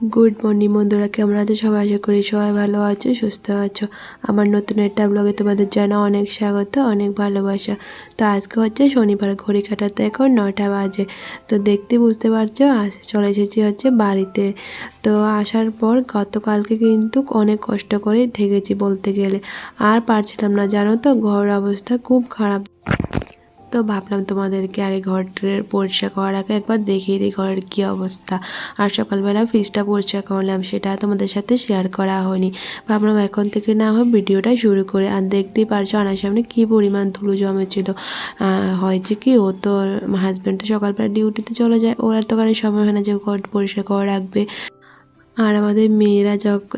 Good morning বন্ধুরা, কেমন আছো? সবাই আশা করি সবাই ভালো আছো, সুস্থ আছো। আমার নতুন একটা ব্লগে তোমাদের জানা অনেক স্বাগত, অনেক ভালোবাসা। তো আজকে হচ্ছে শনিবার, ঘড়ি কাটাতে এখন নটা বাজে। তো দেখতে বুঝতে পারছ চলে এসেছি হচ্ছে বাড়িতে। তো আসার পর গতকালকে কিন্তু অনেক কষ্ট করে থেকেছি বলতে গেলে। আর পারছিলাম না, জানো তো ঘর অবস্থা খুব খারাপ। তো ভাবলাম তোমাদেরকে আগে ঘরের পরিষ্কার করার আগে একবার দেখিয়ে দিই ঘরের কী অবস্থা। আর সকালবেলা ফ্রিজটা পরিষ্কার করলাম, সেটা তোমাদের সাথে শেয়ার করা হয়নি। ভাবলাম এখন থেকে না হয় ভিডিওটা শুরু করে। আর দেখতেই পারছ আনার সামনে কী পরিমাণ ধুলো জমেছিল। হয়েছে কি, ও তো হাজব্যান্ড তো সকালবেলা ডিউটিতে চলে যায়। ওর তো কারণে সময় হয় না যে ঘর পরিষ্কার করে রাখবে। আর আমাদের মেয়েরা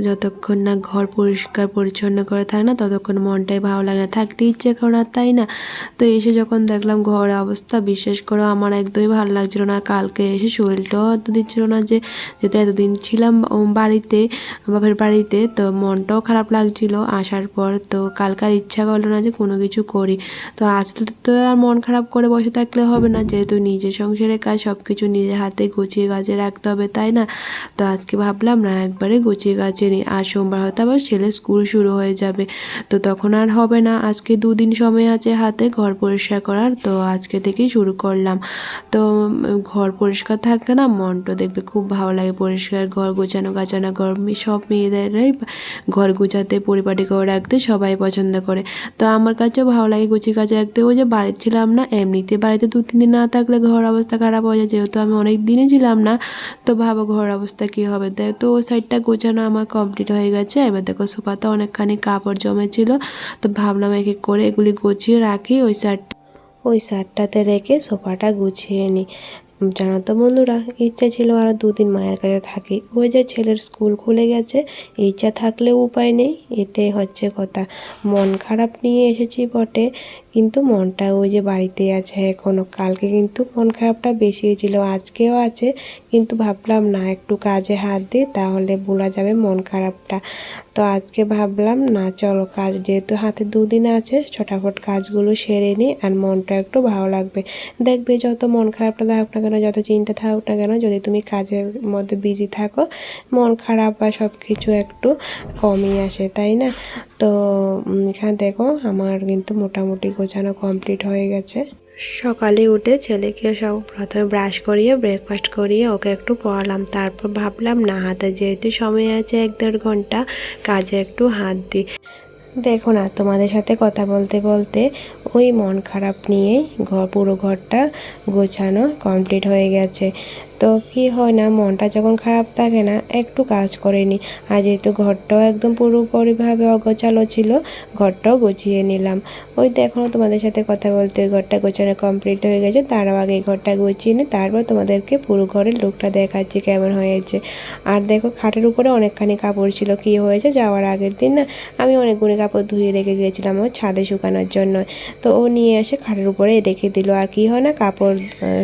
যতক্ষণ না ঘর পরিষ্কার পরিচ্ছন্ন করে থাকে না, ততক্ষণ মনটাই ভালো লাগে না। থাকতে ইচ্ছে করে না তাই না? তো এসে যখন দেখলাম ঘর অবস্থা বিশেষ করে আমার একদমই ভালো লাগছিল না। কালকে এসে শরীরটাও অত দিচ্ছিল না যে, যেহেতু এতদিন ছিলাম বাড়িতে, বাপের বাড়িতে, তো মনটাও খারাপ লাগছিল। আসার পর তো কালকার ইচ্ছা করল না যে কোনো কিছু করি। তো আসলে তো আর মন খারাপ করে বসে থাকলে হবে না, যেহেতু নিজের সংসারের কাজ সব কিছু নিজের হাতে গুছিয়ে গাছে রাখতে হবে, তাই না? তো আজকে ভাবলাম ভাবলাম, না, একবারে গুছিয়ে গাছিয়ে নিই আর সোমবার হয়তো আবার ছেলে স্কুল শুরু হয়ে যাবে। তো তখন আর হবে না। আজকে দুদিন সময় আছে হাতে ঘর পরিষ্কার করার। তো আজকে থেকেই শুরু করলাম। তো ঘর পরিষ্কার থাকলে না মনটা দেখবে খুব ভালো লাগে। পরিষ্কার ঘর গোছানো, গাছানো, ঘর সব মেয়েদেরাই ঘর গুছাতে, পরিপাটি করে রাখতে সবাই পছন্দ করে। তো আমার কাছেও ভালো লাগে গুছিয়ে কাছে রাখতে। ওই যে বাড়িতে ছিলাম না, এমনিতে বাড়িতে দু, তিন দিন না থাকলে ঘর অবস্থা খারাপ হয়ে যায়। যেহেতু আমি অনেক দিনে ছিলাম না, তো ভাবো ঘর অবস্থা কী হবে? দেখ তো ওই সাইডটা গোছানো আমার কমপ্লিট হয়ে গেছে। এবার দেখো সোফাতে অনেকখানি কাপড় জমেছিল, তো ভাবলাম এক এক করে এগুলি গুছিয়ে রাখি, ওই সাইড ওই সাইডটাতে রেখে সোফাটা গুছিয়ে নিই জানো তো বন্ধুরা, ইচ্ছা ছিল আরও দুদিন মায়ের কাছে থাকি। ওই যে ছেলের স্কুল খুলে গেছে, ইচ্ছা থাকলে উপায় নেই, এতে হচ্ছে কথা। মন খারাপ নিয়ে এসেছি বটে, কিন্তু মনটা ওই যে বাড়িতে আছে এখনও কালকে কিন্তু মন খারাপটা বেশি ছিল, আজকেও আছে, কিন্তু ভাবলাম না, একটু কাজে হাত দিই, তাহলে ভোলা যাবে মন খারাপটা। তো আজকে ভাবলাম, না চলো কাজ যেহেতু হাতে দুদিন আছে, ছটাফট কাজগুলো সেরে নিই আর মনটা একটু ভালো লাগবে। দেখবে যত মন খারাপটা থাকুক না কেন, যত চিন্তা থাকুক না কেন, যদি তুমি কাজের মধ্যে বিজি থাকো, মন খারাপ বা সব কিছু একটু কমই আসে, তাই না? তো এখানে দেখো, আমার কিন্তু মোটামুটি গোছানো কমপ্লিট হয়ে গেছে। সকালে উঠে ছেলেকে সব প্রথমে ব্রাশ করিয়ে ব্রেকফাস্ট করিয়ে ওকে একটু পড়ালাম। তারপর ভাবলাম, না, হাতে যেহেতু সময় আছে এক দেড় ঘণ্টা, কাজে একটু হাত দিই দেখো না, তোমাদের সাথে কথা বলতে বলতে ওই মন খারাপ নিয়েই ঘর পুরো ঘরটা গোছানো কমপ্লিট হয়ে গেছে। তো কি হয় না, মনটা যখন খারাপ থাকে না, একটু কাজ করে নিই আর যেহেতু ঘরটাও একদম পুরোপুরিভাবে অগোছালো ছিল, ঘরটাও গুছিয়ে নিলাম। ওই দেখো তোমাদের সাথে কথা বলতে ওই ঘরটা গোছানো কমপ্লিট হয়ে গেছে, তারও আগে ঘরটা গুছিয়ে নিই তারপর তোমাদেরকে পুরো ঘরের লুকটা দেখাচ্ছি কেমন হয়েছে। আর দেখো খাটের উপরে অনেকখানি কাপড় ছিল, কি হয়েছে যাওয়ার আগের দিন না, আমি অনেকগুলি কাপড় ধুয়ে রেখে গিয়েছিলাম ও ছাদে শুকানোর জন্য। তো ও নিয়ে এসে খাটের উপরে রেখে দিল। আর কি হয় না, কাপড়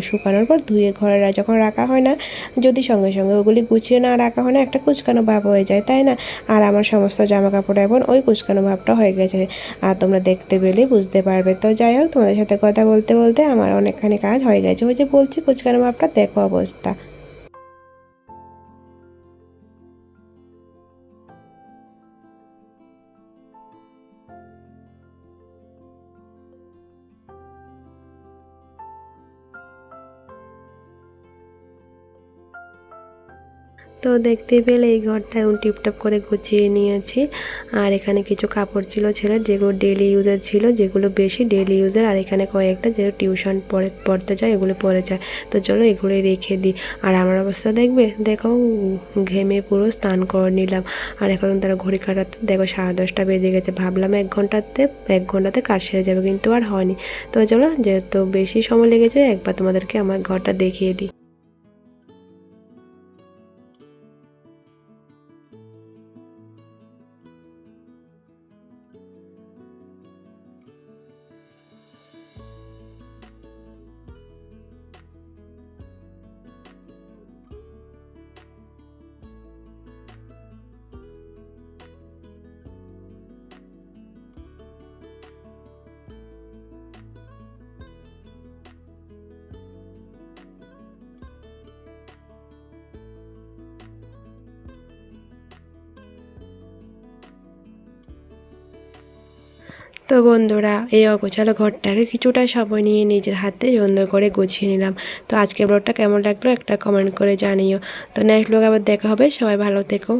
শুকানোর পর ধুয়ে ঘরে যখন রাখা রাখা হয় না। যদি সঙ্গে সঙ্গে ওগুলি গুছিয়ে না রাখা হয় না, একটা কুচকানো ভাব হয়ে যায়, তাই না? আর আমার সমস্ত জামা কাপড় এখন ওই কুচকানো ভাবটা হয়ে গেছে। আর তোমরা দেখতে পেলেই বুঝতে পারবে। তো যাই হোক, তোমাদের সাথে কথা বলতে বলতে আমার অনেকখানি কাজ হয়ে গেছে। ওই যে বলছি কুচকানো ভাবটা, দেখো অবস্থা। তো দেখতে পেলে এই ঘরটা এখন টিপটপ করে গুছিয়ে নিয়েছি। আর এখানে কিছু কাপড় ছিল ছেলের যেগুলো ডেলি ইউজের ছিল, যেগুলো বেশি ডেলি ইউজের আর এখানে কয়েকটা যে টিউশন পড়ে, পড়তে যায় এগুলো পড়ে যায় তো চলো এগুলো রেখে দিই। আর আমার অবস্থা দেখবে? দেখো, ঘেমে পুরো স্নান করে নিলাম। আর এখন তারা ঘড়ি কাটাতে দেখো সাড়ে দশটা বেজে গেছে। ভাবলাম এক ঘন্টাতে এক ঘন্টাতে কাজ সেরে যাবে, কিন্তু আর হয়নি। তো চলো, যেহেতু বেশি সময় লেগেছে, একবার তোমাদেরকে আমার ঘরটা দেখিয়ে দিই। তো বন্ধুরা, এই অগোছালো ঘরটাকে কিছুটা সময় নিয়ে নিজের হাতে সুন্দর করে গুছিয়ে নিলাম। তো আজকে ব্লগটা কেমন লাগল একটা কমেন্ট করে জানিও। তো নেক্সট ব্লগ আবার দেখা হবে। সবাই ভালো থেকো।